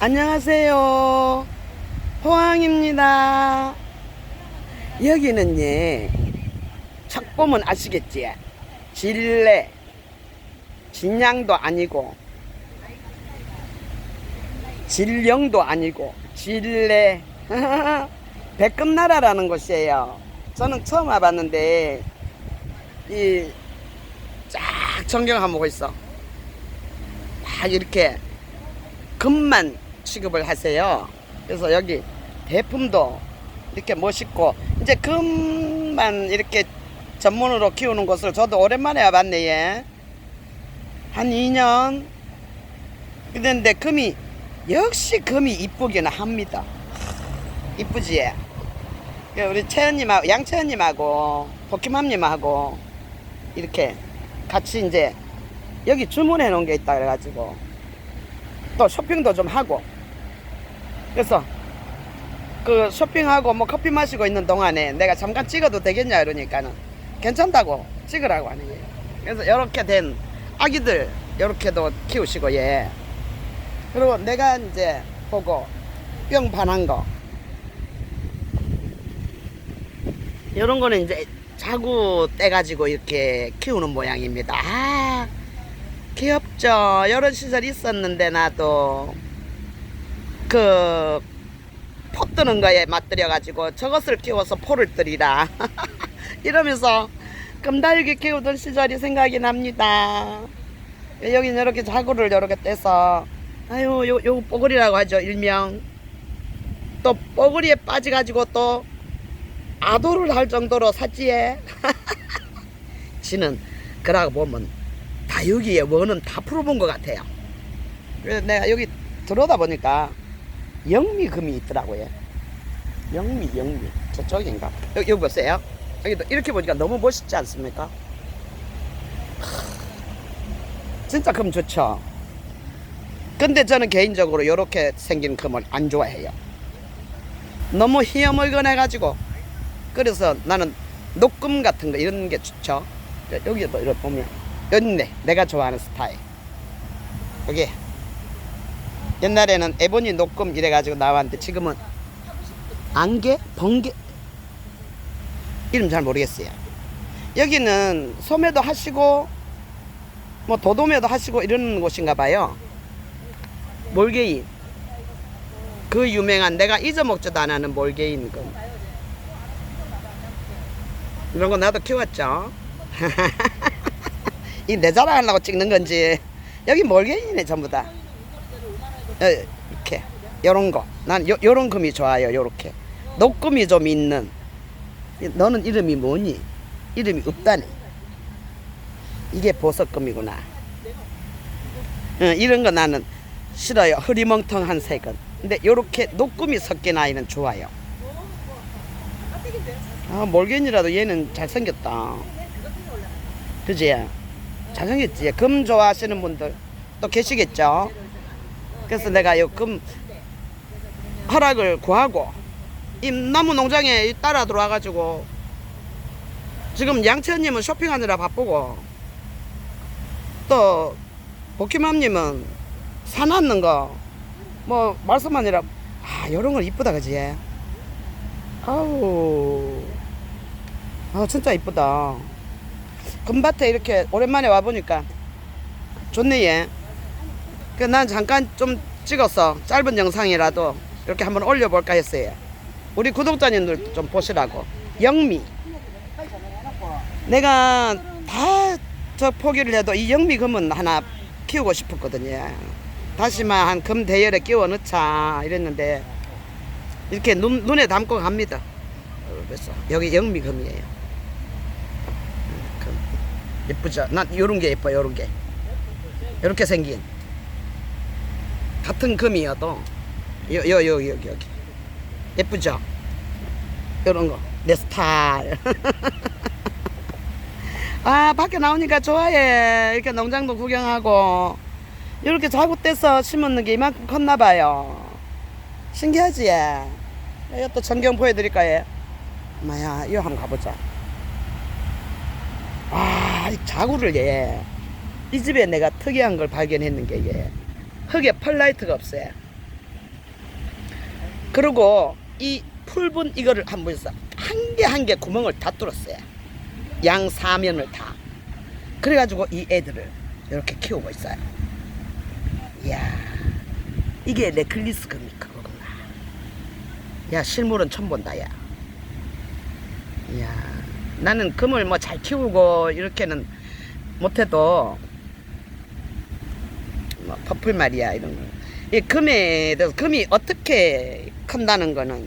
안녕하세요. 호황입니다. 여기는 예, 척 보면 아시겠지? 진례, 진양도 아니고, 진령도 아니고, 진례, 백금나라라는 곳이에요. 저는 처음 와봤는데, 이, 쫙 전경한 보고 있어. 막 이렇게 금만 취급을 하세요. 그래서 여기 대품도 이렇게 멋있고 이제 금만 이렇게 전문으로 키우는 곳을 저도 오랜만에 와봤네 예. 한 2년 그런데 금이 역시 금이 이쁘기는 합니다. 이쁘지? 예? 그 우리 채연님하고 양채연님하고 복희맘님하고 이렇게 같이 이제 여기 주문해 놓은 게 있다 그래가지고 또 쇼핑도 좀 하고 그래서 그 쇼핑하고 뭐 커피 마시고 있는 동안에 내가 잠깐 찍어도 되겠냐 이러니까는 괜찮다고 찍으라고 하는 거예요. 그래서 이렇게 된 아기들 이렇게도 키우시고 예. 그리고 내가 이제 보고 뿅 반한 거 이런 거는 이제 자구 떼가지고 이렇게 키우는 모양입니다. 아, 귀엽죠? 이런 시절 있었는데 나도 그 포 뜨는 거에 맞들여가지고 저것을 키워서 포를 뜨리라 이러면서 금달기 키우던 시절이 생각이 납니다. 여기는 이렇게 자구를 이렇게 떼서 아유 요, 요 뽀글이라고 하죠 일명 또 뽀글이에 빠져가지고 또 아도를 할 정도로 샀지에 지는 그러고 보면 다 여기에 원은 다 풀어본 것 같아요. 그래서 내가 여기 들어오다 보니까 영미금이 있더라고요. 영미, 영미. 저쪽인가? 여기, 여기 보세요. 여기도 이렇게 보니까 너무 멋있지 않습니까? 하, 진짜 금 좋죠. 근데 저는 개인적으로 이렇게 생긴 금을 안 좋아해요. 너무 희어멀건해 가지고 그래서 나는 녹금 같은 거 이런 게 좋죠. 여기도 이렇게 보면 있네. 내가 좋아하는 스타일. 여기 옛날에는 에보니 녹금 이래가지고 나왔는데 지금은 안개, 번개 이름 잘 모르겠어요. 여기는 소매도 하시고 뭐 도도매도 하시고 이런 곳인가 봐요. 몰개인 그 유명한 내가 잊어먹지도 않는 몰개인 금 이런 거 나도 키웠죠. 이 내 자랑하려고 찍는 건지 여기 몰개인이네 전부 다. 어, 이렇게 요런 거. 난 요, 요런 금이 좋아요. 요렇게. 녹금이 좀 있는. 너는 이름이 뭐니? 이름이 없다네. 이게 보석금이구나. 어, 이런 거 나는 싫어요. 흐리멍텅한 색은. 근데 요렇게 녹금이 섞인 아이는 좋아요. 아, 몰견이라도 얘는 잘생겼다. 그지? 잘생겼지? 금 좋아하시는 분들 또 계시겠죠? 그래서 내가 요금 허락을 구하고 이 나무 농장에 따라 들어와가지고 지금 양채연님은 쇼핑하느라 바쁘고 또 복희맘님은 사놨는 거 뭐 말씀하느라 아 요런 걸 이쁘다 그지? 아우. 아 진짜 이쁘다. 금밭에 이렇게 오랜만에 와보니까 좋네 얘. 그난 잠깐 좀 찍어서 짧은 영상이라도 이렇게 한번 올려볼까 했어요. 우리 구독자님들도 좀 보시라고. 영미. 내가 다 저 포기를 해도 이 영미 금은 하나 키우고 싶었거든요. 다시마 한 금 대열에 끼워 넣자 이랬는데 이렇게 눈, 눈에 담고 갑니다. 그래서 여기 영미 금이에요. 금. 예쁘죠? 난 요런 게 예뻐, 요런 게. 요렇게 생긴. 같은 금이어도, 요, 요, 요, 여기, 여기. 예쁘죠? 요런 거. 내 스타일. 아, 밖에 나오니까 좋아해. 이렇게 농장도 구경하고. 이렇게 자구 떼서 심었는 게 이만큼 컸나 봐요. 신기하지? 이것도 전경 보여드릴까요? 마야, 이거 한번 가보자. 와, 이 자구를 얘. 이 집에 내가 특이한 걸 발견했는 게 얘. 흙에 펄라이트가 없어요. 그리고 이 풀분 이거를 한번 해서 한 개 한 개 구멍을 다 뚫었어요. 양 사면을 다. 그래가지고 이 애들을 이렇게 키우고 있어요. 이야, 이게 네클리스 금이니까 그구나. 야, 실물은 처음 본다, 야. 이야, 나는 금을 뭐 잘 키우고 이렇게는 못해도 뭐 퍼플 말이야 이런 거. 이 금에 대해서 금이 어떻게 큰다는 거는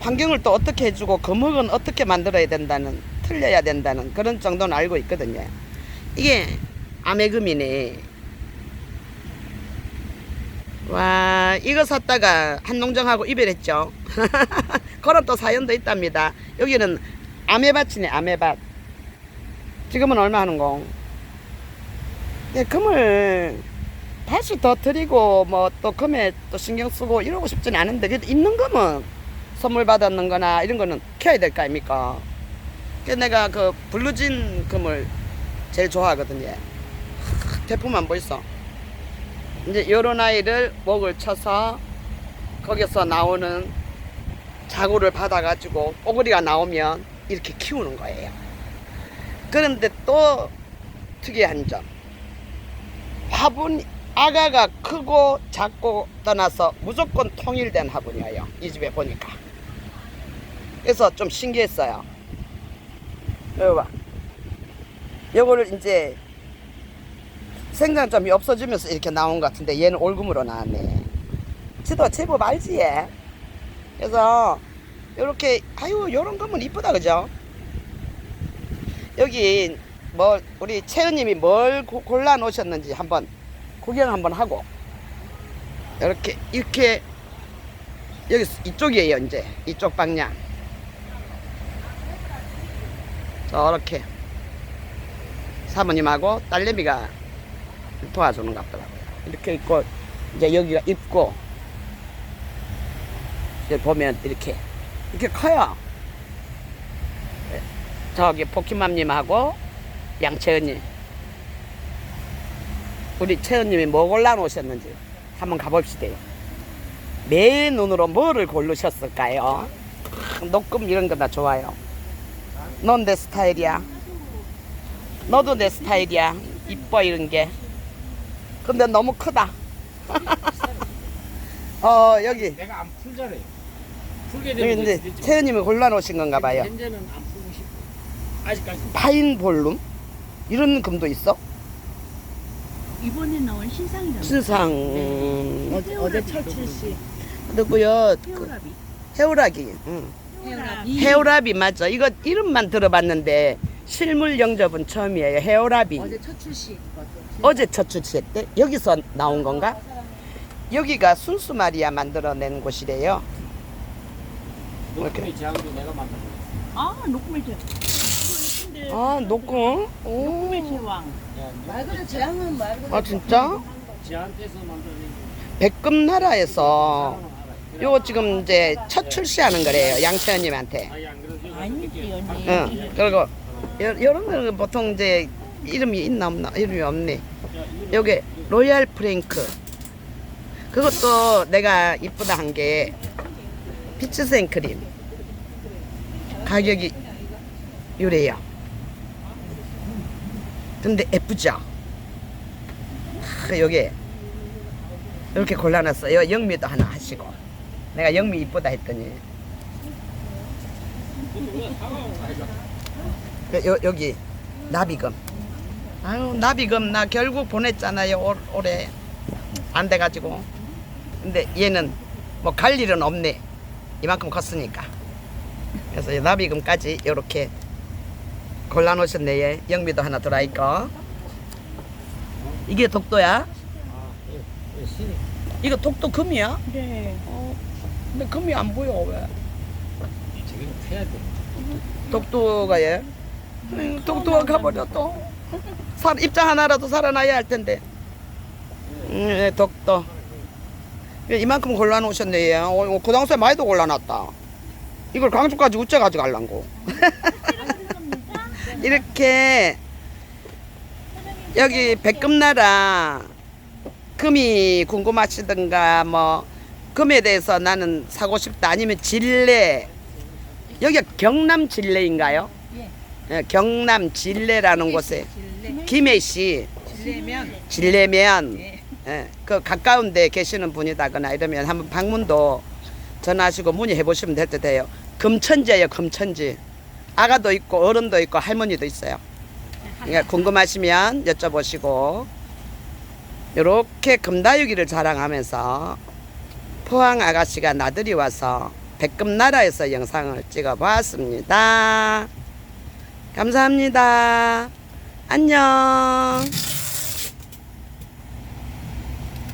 환경을 또 어떻게 해주고 금흙은 어떻게 만들어야 된다는 틀려야 된다는 그런 정도는 알고 있거든요. 이게 아메금이네. 와 이거 샀다가 한농정하고 이별했죠. 그런 또 사연도 있답니다. 여기는 아메밭이네 아메밭. 지금은 얼마 하는 거? 네, 금을 다시 더 드리고 뭐 또 금에 또 신경 쓰고 이러고 싶지는 않은데 그래도 있는 거면 선물 받았는 거나 이런 거는 켜야 될 거 아닙니까? 그래서 내가 그 블루진 금을 제일 좋아하거든요. 하, 대품 안 보이소? 이제 요런 아이를 목을 쳐서 거기서 나오는 자구를 받아가지고 뽀글이가 나오면 이렇게 키우는 거예요. 그런데 또 특이한 점. 화분 아가가 크고 작고 떠나서 무조건 통일된 화분이에요. 이 집에 보니까. 그래서 좀 신기했어요. 여기 봐. 요거를 이제 생장점이 없어지면서 이렇게 나온 것 같은데 얘는 올금으로 나왔네. 지도 제법 알지 얘. 그래서 요렇게 아유 요런 거면 이쁘다 그죠? 여기 뭐 우리 채은님이 뭘 고- 골라 놓으셨는지 한번 구경 한번 하고. 이렇게 이렇게 여기 이쪽이에요 이제. 이쪽 방향. 저렇게 사모님하고 딸내미가 도와주는 것 같더라고요. 이렇게 있고 이제 여기가 입고 이제 보면 이렇게 이렇게 커요. 네. 저기 포키맘님하고 양채은님 우리 채은님이 뭐 골라 놓으셨는지 한번 가봅시다 매 눈으로 뭐를 고르셨을까요? 녹금 이런 거 다 좋아요 넌 내 스타일이야 너도 내 스타일이야 이뻐 이런 게 근데 너무 크다 어 여기 내가 안 풀잖아요. 풀게 여기 되면 이제 되지. 채은님이 골라 놓으신 건가 봐요 현재는 안 풀고 싶어. 아직까지. 파인 볼룸 이런 금도 있어? 이번에 나온 신상이라고. 신상 어제 어제 철칠 씨 그리고요 그 헤어라비. 해오라기 응. 헤오라비 맞죠? 이거 이름만 들어봤는데 실물 영접은 처음이에요. 헤오라비. 어제 씨 것도. 어제 첫 출시했대. 여기서 나온 건가? 여기가 순수 마리아 만들어낸 곳이래요. 녹음이 제한도 내가 만든 거. 아 노크 멜트. 아, 녹음? 오. 노크멜트 왕. 말 그대로 재앙은 말 그대로 아, 진짜? 제한테서 만든 백금나라에서 거. 요거 지금 이제 첫 출시하는 거래요. 양채연님한테. 아니 안 그래도 아니지 언니. 응. 그리고 요, 요런 거는 보통 이제 이름이 있나 없나? 이름이 없네. 요게 로얄 프랭크. 그것도 내가 이쁘다 한 게 피치 생크림. 가격이 요래요. 근데 예쁘죠? 하, 요게 이렇게 골라놨어요. 영미도 하나 하시고. 내가 영미 이쁘다 했더니 그 요, 여기 나비금. 아유 나비금 나 결국 보냈잖아요 올, 올해 안 돼가지고. 근데 얘는 뭐 갈 일은 없네. 이만큼 컸으니까. 그래서 이 나비금까지 이렇게 골라놓으셨네. 얘. 영미도 하나 들어있고. 이게 독도야? 이거 독도 금이야? 그래. 어, 근데 금이 안 보여 왜? 지금 해야 돼. 독도가 얘. 음, 독도가 가버렸어. 살 입장 하나라도 살아나야 할 텐데. 음, 예, 독도. 예, 이만큼 골라놓으셨네 얘. 어, 고당수에 많이도 골라놨다. 이걸 광주까지 우째 가져갈란고. 이렇게 여기 백금나라 금이 궁금하시든가 뭐 금에 대해서 나는 사고 싶다 아니면 진례 여기가 경남 진례인가요? 예. 예, 경남 진례라는 곳에. 김해시 질레면. 진례면 예. 예, 그 가까운 데 계시는 분이다거나 이러면 한번 방문도 전화하시고 문의해 보시면 될 듯 해요. 금천지예요, 금천지. 아가도 있고 어른도 있고 할머니도 있어요. 그러니까 궁금하시면 여쭤보시고 이렇게 금다육이를 자랑하면서 포항 아가씨가 나들이 와서 백금나라에서 영상을 찍어 보았습니다. 감사합니다. 안녕.